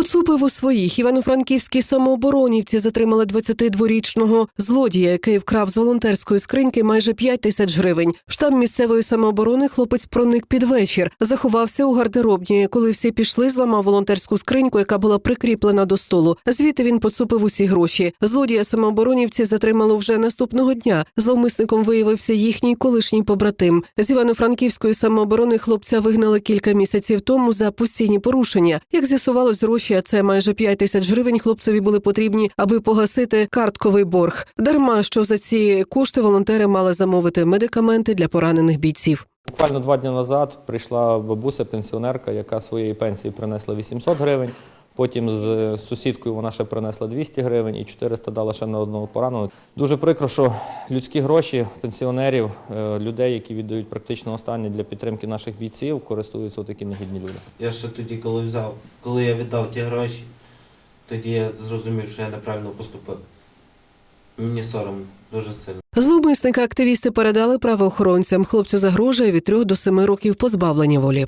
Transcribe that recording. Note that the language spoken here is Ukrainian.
Поцупив у своїх івано-франківській самооборонівці затримали 22-річного злодія, який вкрав з волонтерської скриньки майже 5 тисяч гривень. В штаб місцевої самооборони хлопець проник під вечір, заховався у гардеробні. Коли всі пішли, зламав волонтерську скриньку, яка була прикріплена до столу. Звідти він поцупив усі гроші. Злодія самооборонівці затримали вже наступного дня. Зловмисником виявився їхній колишній побратим. З івано-франківської самооборони хлопця вигнали кілька місяців тому за постійні порушення. Як з'ясувалось, гроші, а це майже 5 тисяч гривень, хлопцеві були потрібні, аби погасити картковий борг. Дарма що за ці кошти волонтери мали замовити медикаменти для поранених бійців. Буквально два дні назад прийшла бабуся, пенсіонерка, яка своєї пенсії принесла 800 гривень. Потім з сусідкою вона ще принесла 200 гривень і 400 дала ще на одного пораненого. Дуже прикро, що людські гроші пенсіонерів, е, людей, які віддають практично останнє для підтримки наших бійців, користуються такі негідні люди. Я ще тоді, коли взяв, коли я віддав ті гроші, тоді я зрозумів, що я неправильно поступив. Мені соромно дуже сильно. Зловмисника активісти передали правоохоронцям. Хлопцю загрожує від 3 до 7 років позбавлення волі.